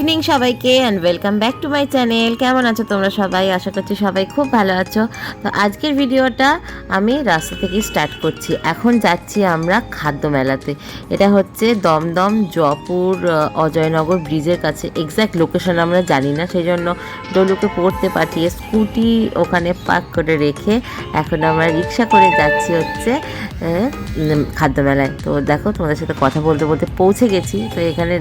Evening সবাইকে and welcome back to my channel কেমন আছো তোমরা সবাই? আশা করছি সবাই খুব ভালো আছো। তো আজকের ভিডিওটা আমি রাস্তা থেকেই স্টার্ট করছি। এখন যাচ্ছি আমরা খাদ্য মেলাতে। এটা হচ্ছে দমদম জয়পুর অজয়নগর ব্রিজের কাছে। এক্স্যাক্ট লোকেশন আমরা জানি না সেই জন্য ডলুকে পড়তে পাঠিয়ে স্কুটি ওখানে পার্ক করে রেখে এখন আমরা রিক্সা করে যাচ্ছি হচ্ছে খাদ্য মেলায়। তো দেখো তোমাদের সাথে কথা বলতে বলতে পৌঁছে গেছি। তো এখানে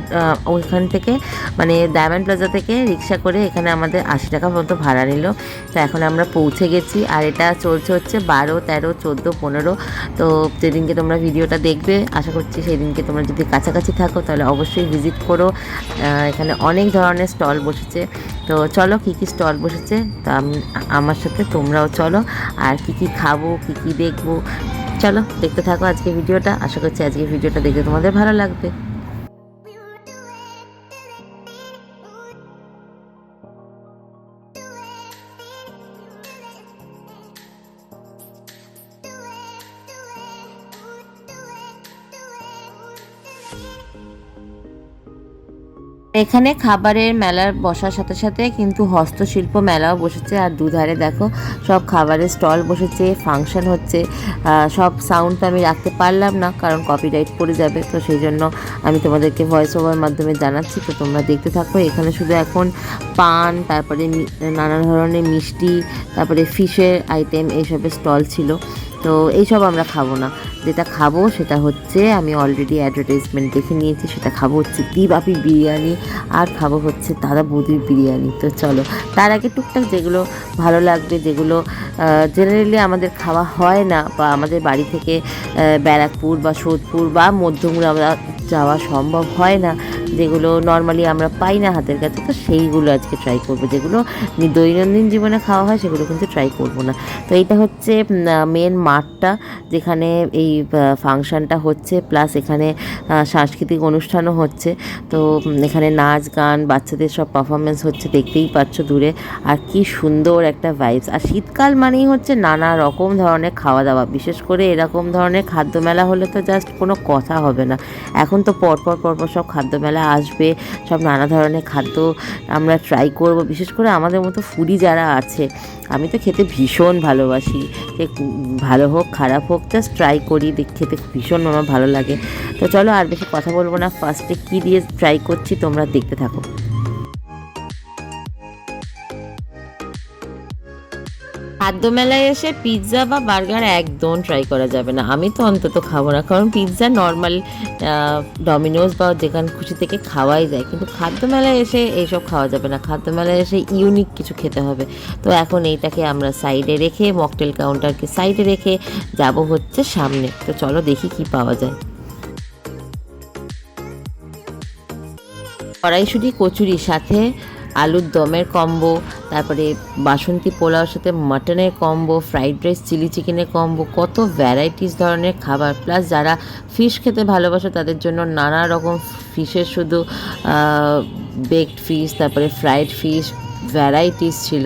ওইখান থেকে মানে ডায়মন্ড প্লাজা থেকে রিক্সা করে এখানে আমাদের আশি টাকা পর্যন্ত ভাড়া নিল। তো এখন আমরা পৌঁছে গেছি আর এটা চলছে হচ্ছে বারো, তেরো, চোদ্দ, পনেরো। তো যেদিনকে তোমরা ভিডিওটা দেখবে, আশা করছি সেই দিনকে তোমরা যদি কাছাকাছি থাকো, তাহলে অবশ্যই ভিজিট করো। এখানে অনেক ধরনের স্টল বসেছে। তো চলো কী কী স্টল বসেছে, তা আমার সাথে তোমরাও চলো। আর কি কি খাব, কি কি দেখব, চলো দেখতে থাকো আজকে ভিডিওটা। আশা করছি আজকে ভিডিওটা দেখে তোমাদের ভালো লাগবে। এখানে খাবারের মেলার বসার সাথে সাথে কিন্তু হস্তশিল্প মেলাও বসেছে। আর দুধারে দেখো, সব খাবারের স্টল বসেছে, ফাংশন হচ্ছে। সব সাউন্ড তো আমি রাখতে পারলাম না, কারণ কপিরাইট পড়ে যাবে। তো সেই জন্য আমি তোমাদেরকে ভয়েস ওভার মাধ্যমে জানাচ্ছি। তো তোমরা দেখতে থাকো, এখানে শুধু এখন পান, তারপরে নানা ধরনের মিষ্টি, তারপরে ফিশের আইটেম এইসবের স্টল ছিল। তো এইসব আমরা খাব না। যেটা খাব সেটা হচ্ছে আমি অলরেডি অ্যাডভার্টাইজমেন্ট দেখে নিয়েছি, সেটা খাব হচ্ছে দিবাপি বিরিয়ানি আর খাব হচ্ছে দাদা বৌদির বিরিয়ানি। তো চলো, তার আগে টুকটাক যেগুলো ভালো লাগবে, যেগুলো জেনারেলি আমাদের খাওয়া হয় না বা আমাদের বাড়ি থেকে ব্যারাকপুর বা সোদপুর বা মধ্যমুড়ে আমরা যাওয়া সম্ভব হয় না, যেগুলো নর্মালি আমরা পাই না হাতের কাছে, তো সেইগুলো আজকে ট্রাই করব। যেগুলো দৈনন্দিন জীবনে খাওয়া হয়, সেগুলো কিন্তু ট্রাই করব না। তো এইটা হচ্ছে মেন মাঠটা, যেখানে এই ফাংশনটা হচ্ছে প্লাস এখানে সাংস্কৃতিক অনুষ্ঠানও হচ্ছে। তো এখানে নাচ, গান, বাচ্চাদের সব পারফরমেন্স হচ্ছে, দেখতেই পাচ্ছ দূরে। আর কি সুন্দর একটা ভাইবস আর শীতকাল মানেই হচ্ছে নানা রকম ধরনের খাওয়া দাওয়া। বিশেষ করে এরকম ধরনের খাদ্য মেলা হলে তো জাস্ট কোনো কথা হবে না। এখন তো পরপর পরপর সব খাদ্য মেলা আসবে, সব নানা ধরনের খাদ্য আমরা ট্রাই করব। বিশেষ করে আমাদের মতো ফুডি যারা আছে, আমি তো খেতে ভীষণ ভালোবাসি। ভালো হোক, খারাপ হোক জাস্ট ট্রাই করি খেতে ভীষণ আমার ভালো লাগে। তো চলো আর বেশি কথা বলব না ফার্স্টে কী দিয়ে ট্রাই করছি তোমরা দেখতে থাকো। খাদ্য মেলায় এসে পিৎজা বা বার্গার একদম ট্রাই করা যাবে না। আমি তো অন্তত খাব না, কারণ পিৎজা নর্মাল ডমিনোজ বা যেখান খুশি থেকে খাওয়াই যায়। কিন্তু খাদ্য মেলায় এসে এইসব খাওয়া যাবে না। খাদ্য মেলায় এসে ইউনিক কিছু খেতে হবে। তো এখন এইটাকে আমরা সাইডে রেখে মকটেল কাউন্টারকে সাইডে রেখে যাব হচ্ছে সামনে। তো চলো দেখি কি পাওয়া যায়। কড়াইশুটি, কচুরি সাথে আলুর দমের কম্বো তারপরে বাসন্তী পোলাওর সাথে মাটনের কম্বো ফ্রাইড রাইস চিলি চিকেনের কম্বো কত ভ্যারাইটিস ধরনের খাবার। প্লাস যারা ফিশ খেতে ভালোবাসে, তাদের জন্য নানা রকম ফিশের শুধু বেকড ফিশ তারপরে ফ্রাইড ফিশ ভ্যারাইটিস ছিল।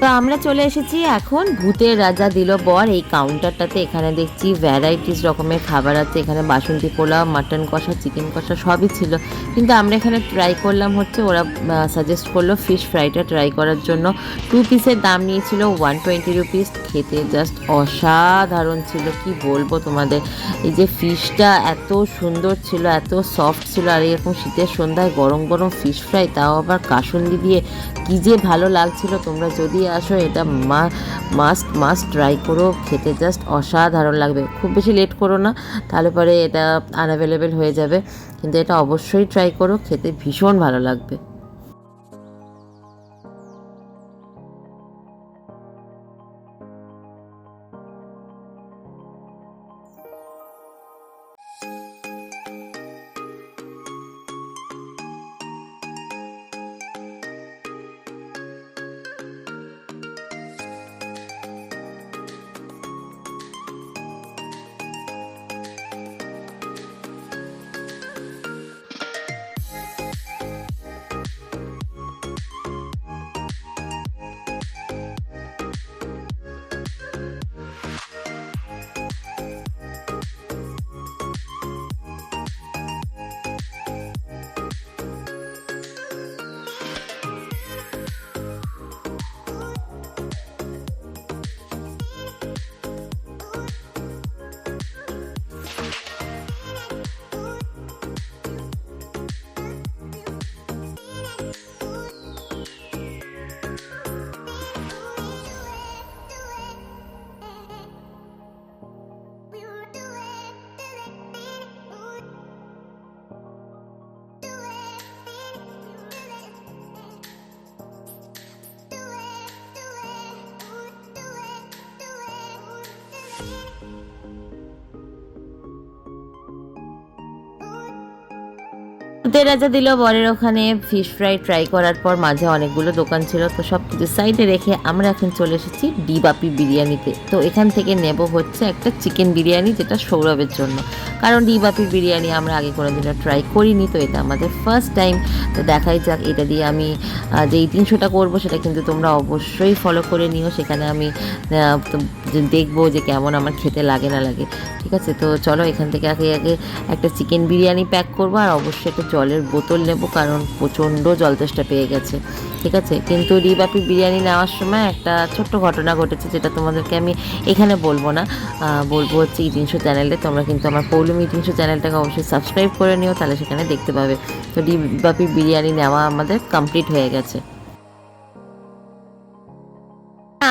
তো আমরা চলে এসেছি এখন ভূতের রাজা দিল বর। এই কাউন্টারটাতে এখানে দেখছি ভ্যারাইটিস রকমের খাবার আছে। এখানে বাসন্তী পোলাও মাটন কষা চিকেন কষা সবই ছিল। কিন্তু আমরা এখানে ট্রাই করলাম হচ্ছে ওরা সাজেস্ট করল ফিশ ফ্রাইটা ট্রাই করার জন্য। টু পিসের দাম নিয়েছিল ওয়ান টোয়েন্টি রুপিস খেতে জাস্ট অসাধারণ ছিল। কি বলব তোমাদের? এই যে ফিশটা এত সুন্দর ছিল, এত সফট ছিল। আর এরকম শীতের সন্ধ্যায় গরম গরম ফিশ ফ্রাই তাও আবার কাসুন্দি দিয়ে, কি যে ভালো লাগছিল। তোমরা যদি আসো, এটা মা মাস্ট মাস্ট ট্রাই করো। খেতে জাস্ট অসাধারণ লাগবে। খুব বেশি লেট করো না, তাহলে পরে এটা আনঅ্যাভেলেবেল হয়ে যাবে। কিন্তু এটা অবশ্যই ট্রাই করো, খেতে ভীষণ ভালো লাগবে। তেরাজা দিল বরের ওখানে ফিশ ফ্রাই ট্রাই করার পর মাঝে অনেকগুলো দোকান ছিল, তো সব কিছু সাইডে রেখে আমরা এখন চলে এসেছি ডি বাপি বিরিয়ানিতে। তো এখান থেকে নেব হচ্ছে একটা চিকেন বিরিয়ানি যেটা সৌরভের জন্য। কারণ ডি বাপি বিরিয়ানি আমরা আগে কোনো কোনোদিনও ট্রাই করিনি, তো এটা আমাদের ফার্স্ট টাইম তো দেখাই যাক, এটা দিয়ে আমি যেই তিনশোটা করব সেটা কিন্তু তোমরা অবশ্যই ফলো করে নিও। সেখানে আমি দেখব যে কেমন আমার খেতে লাগে না লাগে। ঠিক আছে? তো চলো এখান থেকে আগে আগে একটা চিকেন বিরিয়ানি প্যাক করব, আর অবশ্যই একটা জলের বোতল নেব, কারণ প্রচণ্ড জল তেষ্টা পেয়ে গেছে। ঠিক আছে? কিন্তু রিবাপি বিরিয়ানি নেওয়ার সময় একটা ছোট্ট ঘটনা ঘটেছে, যেটা তোমাদেরকে আমি এখানে বলব না। বলব হচ্ছে এই তিনশো চ্যানেলে তোমরা কিন্তু আমার পৌলমি ইতিংশো চ্যানেলটাকে অবশ্যই সাবস্ক্রাইব করে নিও, তাহলে সেখানে দেখতে পাবে। তো রিবাপি বিরিয়ানি নেওয়া আমাদের কমপ্লিট হয়ে গেছে।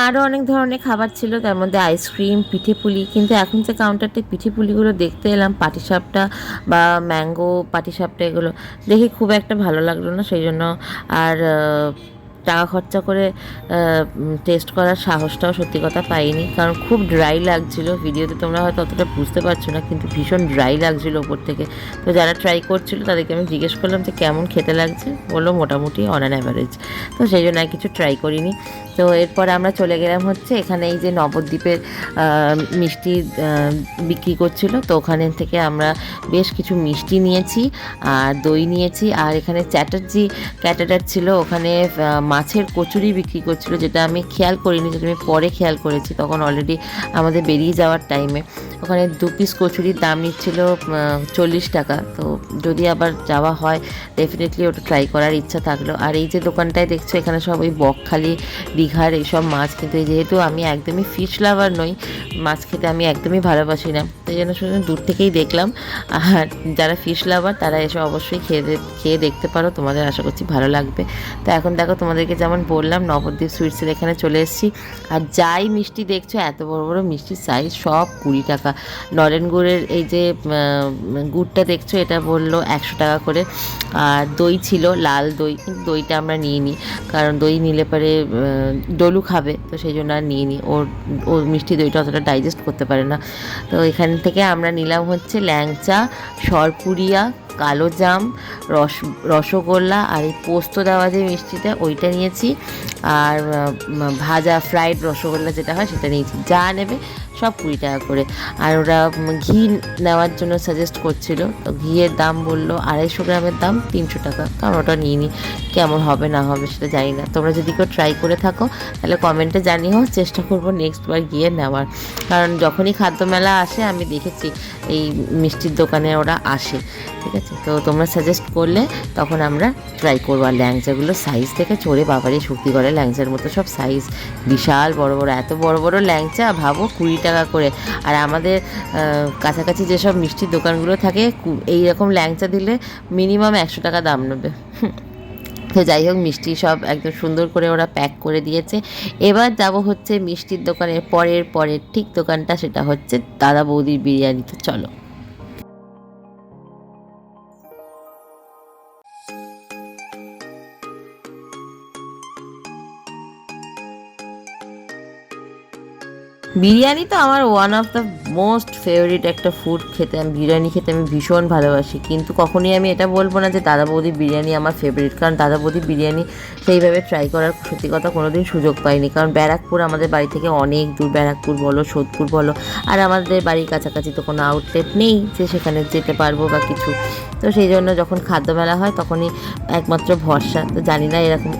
আরও অনেক ধরনের খাবার ছিল, তার মধ্যে আইসক্রিম পিঠে পুলি কিন্তু এখন যে কাউন্টারতে পিঠে পুলিগুলো দেখতে এলাম, পাটিসাপটা বা ম্যাঙ্গো পাটিসাপটা এগুলো, দেখে খুব একটা ভালো লাগল না, সেই জন্য আর টাকা খরচা করে টেস্ট করার সাহসটাও সত্যি কথা পাইনি। কারণ খুব ড্রাই লাগছিল ভিডিওতে, তোমরা হয়তো অতটা বুঝতে পারছ না, কিন্তু ভীষণ ড্রাই লাগছিল ওপর থেকে। তো যারা ট্রাই করছিল, তাদেরকে আমি জিজ্ঞেস করলাম যে, কেমন খেতে লাগছে? বলল, মোটামুটি অন অ্যান অ্যাভারেজ তো সেই জন্য আর কিছু ট্রাই করিনি। তো এরপরে আমরা চলে গেলাম হচ্ছে এখানে এই যে নবদ্বীপের মিষ্টি বিক্রি করছিল। তো ওখানে থেকে আমরা বেশ কিছু মিষ্টি নিয়েছি, আর দই নিয়েছি, আর এখানে চ্যাটার্জি ক্যাটাটার ছিল। ওখানে মাছের কচুরি বিক্রি করছিল, যেটা আমি খেয়াল করিনি, যেটা আমি পরে খেয়াল করেছি, তখন অলরেডি আমাদের বেরিয়ে যাওয়ার টাইমে ওখানে দু পিস কচুরির দাম নিচ্ছিল চল্লিশ টাকা। তো যদি আবার যাওয়া হয় ডেফিনেটলি ওটা ট্রাই করার ইচ্ছা থাকল। আর এই যে দোকানটায় দেখছ, এখানে সব ওই বকখালি, দীঘার এইসব মাছ, কিন্তু যেহেতু আমি একদমই ফিশ লাভার নই, মাছ খেতে আমি একদমই ভালোবাসি না। তো জন্য শুধু দূর থেকেই দেখলাম। আর যারা ফিশ লাভার তারা এসে অবশ্যই খেয়ে খেয়ে দেখতে পারো, তোমাদের আশা করছি ভালো লাগবে। তো এখন দেখো তোমাদেরকে যেমন বললাম, নবদ্বীপ সুইটসের এখানে চলে এসেছি। আর যাই মিষ্টি দেখছ, এত বড় বড় মিষ্টির সাইজ সব কুড়ি টাকা। নরেন গুড়ের এই যে গুড়টা দেখছ, এটা বলল একশো টাকা করে। আর দই ছিল, লাল দই, কিন্তু দইটা আমরা নিয়ে নিই কারণ দই নিলে পরে ডলু খাবে, তো সেই জন্য আর নিয়ে নিই ওর, ও মিষ্টি দইটা অতটা ডাইজেস্ট করতে পারে না। তো এখান থেকে আমরা নিলাম হচ্ছে ল্যাংচা, সরপুরিয়া কালো জাম, রস, রসগোল্লা আর এই পোস্ত দেওয়া যে মিষ্টিটা, ওইটা নিয়েছি। আর ভাজা ফ্রাইড রসগোল্লা যেটা হয় সেটা নিয়েছি। যা নেবে সব কুড়ি টাকা করে। আর ওরা ঘি নেওয়ার জন্য সাজেস্ট করছিল। তো ঘিয়ের দাম বলল আড়াইশো গ্রামের দাম, তিনশো টাকা। কারণ ওটা নিয়ে নিই কেমন হবে না হবে সেটা জানি না। তোমরা যদি কেউ ট্রাই করে থাকো, তাহলে কমেন্টে জানিও, চেষ্টা করব নেক্সট বার গিয়ে নেওয়ার। কারণ যখনই খাদ্য মেলা আসে, আমি দেখেছি এই মিষ্টির দোকানে ওরা আসে। ঠিক আছে? তো তোমরা সাজেস্ট করলে, তখন আমরা ট্রাই করব। আর ল্যাংচাগুলো সাইজ থেকে চড়ে বাবারই শক্তি করে। ল্যাংচার মতো সব সাইজ বিশাল বড় বড়, এত বড় বড় ল্যাংচা, ভাবো কুড়ি করে। আর আমাদের কাছাকাছি যেসব মিষ্টির দোকানগুলো থাকে এই রকম ল্যাংচা দিলে মিনিমাম একশো টাকা দাম নেবে। তো যাই হোক, মিষ্টি সব একদম সুন্দর করে ওরা প্যাক করে দিয়েছে। এবার যাব হচ্ছে মিষ্টির দোকানের পরের পরের ঠিক দোকানটা, সেটা হচ্ছে দাদা বৌদির বিরিয়ানি। তো চলো। বিরিয়ানি তো আমার one of the most favourite একটা ফুড খেতে, আমি বিরিয়ানি খেতে আমি ভীষণ ভালোবাসি। কিন্তু কখনই আমি এটা বলব না যে দাদা বৌদি বিরিয়ানি আমার ফেভারিট কারণ দাদা বৌদি বিরিয়ানি সেইভাবে ট্রাই করার সত্যি কথা কোনো দিন সুযোগ পাইনি। কারণ ব্যারাকপুর আমাদের বাড়ি থেকে অনেক দূর, ব্যারাকপুর বলো, সোদপুর বলো, আর আমাদের বাড়ির কাছাকাছি তো কোনো আউটলেট নেই যে সেখানে যেতে পারব বা কিছু। তো সেই জন্য যখন খাদ্য মেলা হয় তখনই একমাত্র ভরসা, তো জানি না এরকম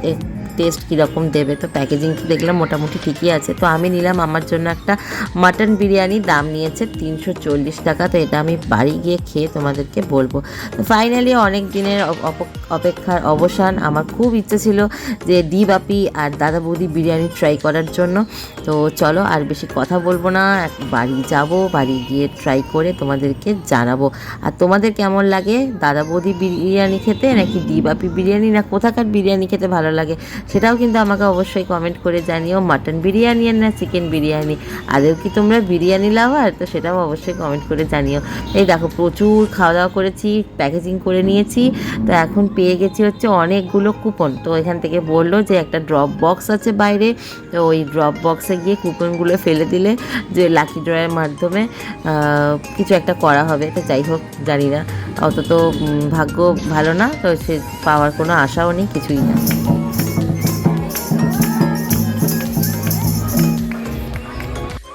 টেস্ট কীরকম দেবে? তো প্যাকেজিং দেখলাম মোটামুটি ঠিকই আছে। তো আমি নিলাম, আমার জন্য একটা মাটন বিরিয়ানি, দাম নিয়েছে তিনশো চল্লিশ টাকা। তো এটা আমি বাড়ি গিয়ে খেয়ে তোমাদেরকে বলব। তো ফাইনালি অনেক দিনের অপ- অপ- অপেক্ষার অবসান। আমার খুব ইচ্ছে ছিল যে দি বাপি আর দাদা বৌদি বিরিয়ানি ট্রাই করার জন্য। তো চলো আর বেশি কথা বলব না। বাড়ি যাব, বাড়ি গিয়ে ট্রাই করে তোমাদেরকে জানাব। আর তোমাদের কেমন লাগে? দাদা বৌদি বিরিয়ানি খেতে নাকি দি বাপি বিরিয়ানি? না কোথাকার বিরিয়ানি খেতে ভালো লাগে? সেটাও কিন্তু আমাকে অবশ্যই কমেন্ট করে জানিও। মাটন বিরিয়ানি আর না চিকেন বিরিয়ানি। আদেও কি তোমরা বিরিয়ানি লাভার তো সেটাও অবশ্যই কমেন্ট করে জানিও। এই দেখো, প্রচুর খাওয়া দাওয়া করেছি প্যাকেজিং করে নিয়েছি। তো এখন পেয়ে গেছি হচ্ছে অনেকগুলো কুপন তো এখান থেকে বলল যে একটা ড্রপ বক্স আছে বাইরে। তো ওই ড্রপ বক্সে গিয়ে কুপনগুলো ফেলে দিলে যে লাকি ড্রয়ের মাধ্যমে কিছু একটা করা হবে। তো যাই হোক, জানি না। অত তো ভাগ্য ভালো না। তো সে পাওয়ার কোনো আশাও নেই, কিছুই না।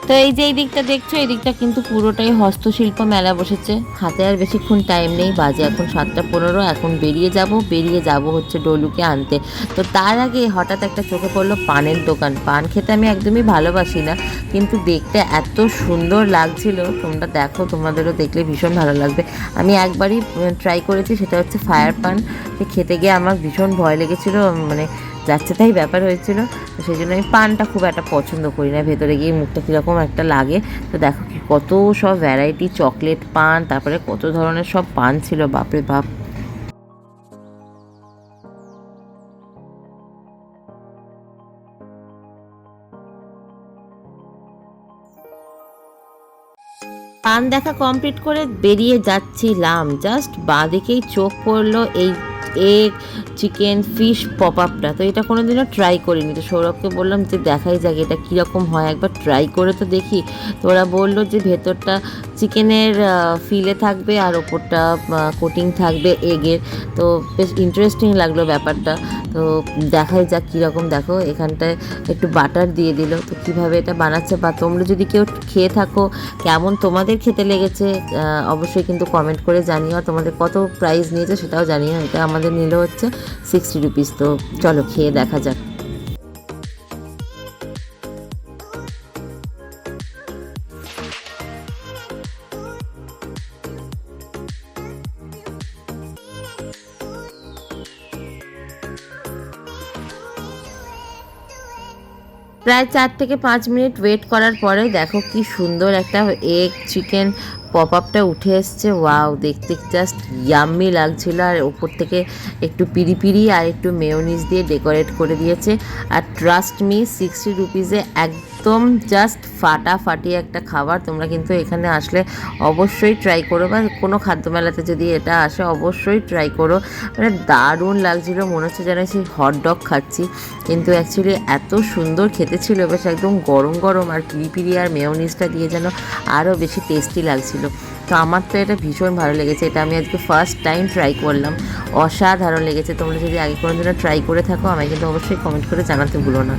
তো এই যে এই দিকটা দেখছ, এই দিকটা কিন্তু পুরোটাই হস্তশিল্প মেলা বসেছে। হাতে আর বেশিক্ষণ টাইম নেই, বাজে এখন সাতটা পনেরো, এখন বেরিয়ে যাব বেরিয়ে যাব হচ্ছে ডলুকে আনতে। তো তার আগে হঠাৎ একটা চোখে পড়ল পানের দোকান। পান খেতে আমি একদমই ভালোবাসি না, কিন্তু দেখতে এত সুন্দর লাগছিল। তোমরা দেখো, তোমাদেরও দেখলে ভীষণ ভালো লাগবে। আমি একবারই ট্রাই করেছি, সেটা হচ্ছে ফায়ার পান খেতে গিয়ে আমার ভীষণ ভয় লেগেছিলো মানে যাচ্ছে, তাই ব্যাপার হয়েছিল। তো সেই জন্য আমি পানটা খুব একটা পছন্দ করি না। ভেতরে গিয়ে মুখটা কীরকম একটা লাগে। তো দেখো কি, কত সব ভ্যারাইটি চকলেট পান, তারপরে কত ধরনের সব পান ছিল, বাপরে বাপ। পান দেখা কমপ্লিট করে বেরিয়ে যাচ্ছিলাম। জাস্ট বাঁদিকেই চোখ পড়ল, এই এগ চিকেন ফিশ পপ আপটা তো এটা কোনোদিনও ট্রাই করিনি। তো সৌরভকে বললাম যে দেখাই যাক এটা কীরকম হয়। একবার ট্রাই করে তো দেখি। তো ওরা বলল যে ভেতরটা চিকেনের ফিলে থাকবে আর ওপরটা কোটিং থাকবে এগের। তো বেশ ইন্টারেস্টিং লাগল ব্যাপারটা। তো দেখাই যাক কীরকম। দেখো, এখানটায় একটু বাটার দিয়ে দিল। তো কীভাবে এটা বানাচ্ছে বা তোমরা যদি কেউ খেয়ে থাকো, কেমন তোমাদের খেতে লেগেছে অবশ্যই কিন্তু কমেন্ট করে জানিও। আর তোমাদের কত প্রাইস নিয়েছে সেটাও জানিও। এটা আমাদের নিল হচ্ছে সিক্সটি রুপিস। তো চলো, খেয়ে দেখা যাক। প্রায় চার থেকে পাঁচ মিনিট ওয়েট করার পরে দেখো কি সুন্দর একটা এগ চিকেন পপ আপটা উঠে এসছে। ওয়াও দেখতে জাস্ট ইয়াম্মি লাগছিল। আর ওপর থেকে একটু পিরি আর একটু মেয়োনিজ দিয়ে ডেকোরেট করে দিয়েছে। আর ট্রাস্ট মি সিক্সটি রুপিজে রুপিসে একদম জাস্ট ফাটাফাটি একটা খাবার তোমরা কিন্তু এখানে আসলে অবশ্যই ট্রাই করো বা কোনো খাদ্য মেলাতে যদি এটা আসে অবশ্যই ট্রাই করো। মানে দারুণ লাগছিল, মনে হচ্ছে যেন সেই হট ডগ খাচ্ছি। কিন্তু অ্যাকচুয়ালি এত সুন্দর খেতে ছিল, বেশ একদম গরম গরম আর পিরি পিরি আর মেয়োনিজটা দিয়ে যেন আরও বেশি টেস্টি লাগছিল। তো আমার তো এটা ভীষণ ভালো লেগেছে, এটা আমি আজকে ফার্স্ট টাইম ট্রাই করলাম। অসাধারণ লেগেছে, তোমরা যদি আগে কোনো দিনও ট্রাই করে থাকো, আমায় কিন্তু অবশ্যই কমেন্ট করে জানাতে ভুলো না।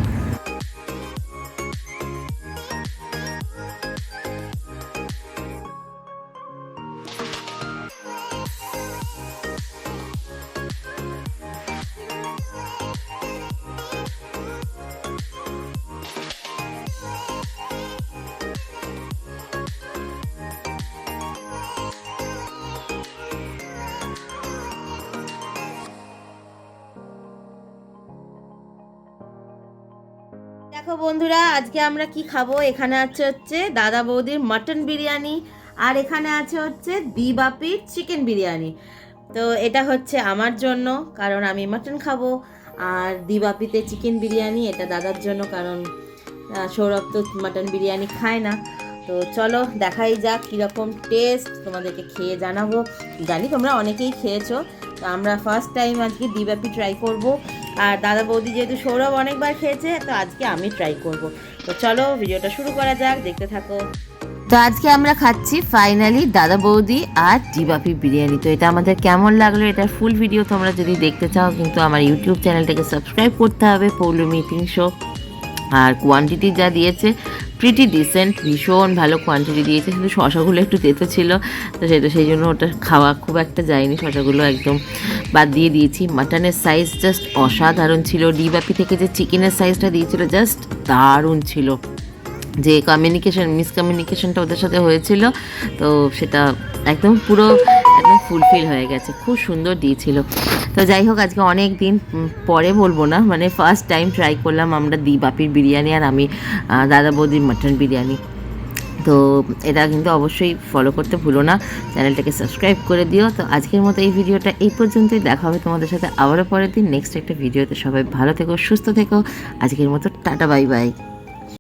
দেখো বন্ধুরা, আজকে আমরা কি খাব? এখানে আছে হচ্ছে দাদা বৌদির মাটন বিরিয়ানি, আর এখানে আছে হচ্ছে দিবাপির চিকেন বিরিয়ানি। তো এটা হচ্ছে আমার জন্য, কারণ আমি মাটন খাব, আর দিবাপিতে চিকেন বিরিয়ানি, এটা দাদার জন্য, কারণ সৌরভ তো মাটন বিরিয়ানি খায় না। তো চলো দেখাই যাক কীরকম টেস্ট তোমাদেরকে খেয়ে জানাব। জানি তোমরা অনেকেই খেয়েছো তো আমরা ফার্স্ট টাইম আজকে দিবাপি ট্রাই করব। আর দাদা বৌদি যেহেতু সৌরভ অনেকবার খেয়েছে, তো আজকে আমি ট্রাই করব। তো চলো ভিডিওটা শুরু করা যাক, দেখতে থাকো। তো আজকে আমরা খাচ্ছি ফাইনালি দাদা বৌদি আর জিবাপি বিরিয়ানি। তো এটা আমাদের কেমন লাগল এটার ফুল ভিডিও তোমরা যদি দেখতে চাও, কিন্তু আমার ইউটিউব চ্যানেলটাকে সাবস্ক্রাইব করতে হবে পৌলো মিটিং শো আর কোয়ান্টিটি যা দিয়েছে প্রিটি ডিসেন্ট ভীষণ ভালো কোয়ান্টিটি দিয়েছে কিন্তু শশাগুলো একটু তেতো ছিল, তো সেটা সেই জন্য ওটা খাওয়া খুব একটা যায়নি, শশাগুলো একদম বাদ দিয়ে দিয়েছি। মাটনের সাইজ জাস্ট অসাধারণ ছিল, ডিবাপি থেকে যে চিকেনের সাইজটা দিয়েছিল জাস্ট দারুণ ছিল। যে কমিউনিকেশন মিসকমিউনিকেশনটা ওদের সাথে হয়েছিল, তো সেটা একদম পুরো একদম ফুলফিল হয়ে গেছে। খুব সুন্দর দিয়েছিল। তো যাই হোক, আজকে অনেক দিন পরে বলব না মানে ফার্স্ট টাইম ট্রাই করলাম আমরা দি বাপির বিরিয়ানি আর আমি দাদা বৌদির মাটন বিরিয়ানি। তো এটা কিন্তু অবশ্যই ফলো করতে ভুলো না। চ্যানেলটাকে সাবস্ক্রাইব করে দিও। তো আজকের মতো এই ভিডিওটা এই পর্যন্তই। দেখা হবে তোমাদের সাথে আবারও পরের দিন। নেক্সট একটা ভিডিওতে সবাই ভালো থেকো, সুস্থ থেকো। আজকের মতো টাটা বাই বাই